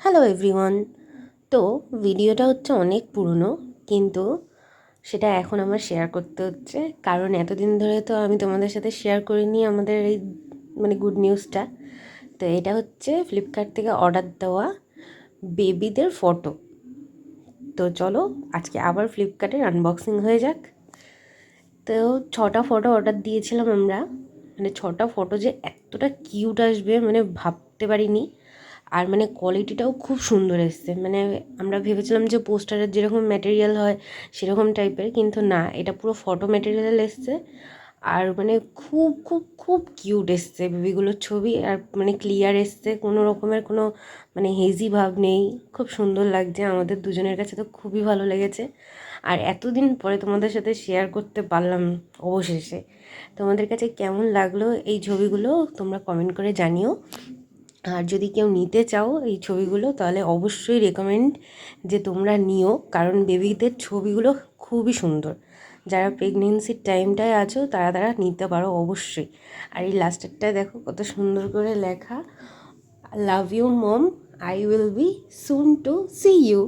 Hello everyone তো ভিডিওটা হচ্ছে অনেক পুরনো, কিন্তু সেটা এখন আমার শেয়ার করতে হচ্ছে। কারণ এতদিন ধরে তো আমি তোমাদের সাথে শেয়ার করিনি আমাদের এই মানে গুড নিউজটা তো এটা হচ্ছে ফ্লিপকার্ট থেকে অর্ডার দেওয়া বেবিদের ফটো তো চলো, আজকে আবার ফ্লিপকার্টের আনবক্সিং হয়ে যাক। তো ছটা ফটো অর্ডার দিয়েছিলাম আমরা। মানে ছটা ফটো যে এতটা কিউট আসবে মানে ভাবতে পারিনি। আর মানে কোয়ালিটিটাও খুব সুন্দর এসছে। মানে আমরা ভেবেছিলাম যে পোস্টারের যেরকম ম্যাটেরিয়াল হয় সেরকম টাইপের কিন্তু না, এটা পুরো ফটো ম্যাটেরিয়াল এসছে। আর মানে খুব খুব খুব কিউট এসছে বেবিগুলোর ছবি। আর মানে ক্লিয়ার এসছে, কোনো রকমের কোনো মানে হেজি ভাব নেই। খুব সুন্দর লাগছে, আমাদের দুজনের কাছে তো খুবই ভালো লেগেছে। আর এতদিন পরে তোমাদের সাথে শেয়ার করতে পারলাম অবশেষে। তোমাদের কাছে কেমন লাগল এই ছবিগুলো, তোমরা কমেন্ট করে জানিও। আর যদি কেউ নিতে চাও এই ছবিগুলো, তাহলে অবশ্যই রেকমেন্ড যে তোমরা নিও, কারণ বেবিদের ছবিগুলো খুবই সুন্দর। যারা প্রেগনেন্সির টাইমটায় আছো, তারা তারা নিতে পারো অবশ্যই। আর এই লাস্টেরটায় দেখো, কত সুন্দর করে লেখা love you mom I will be soon to see you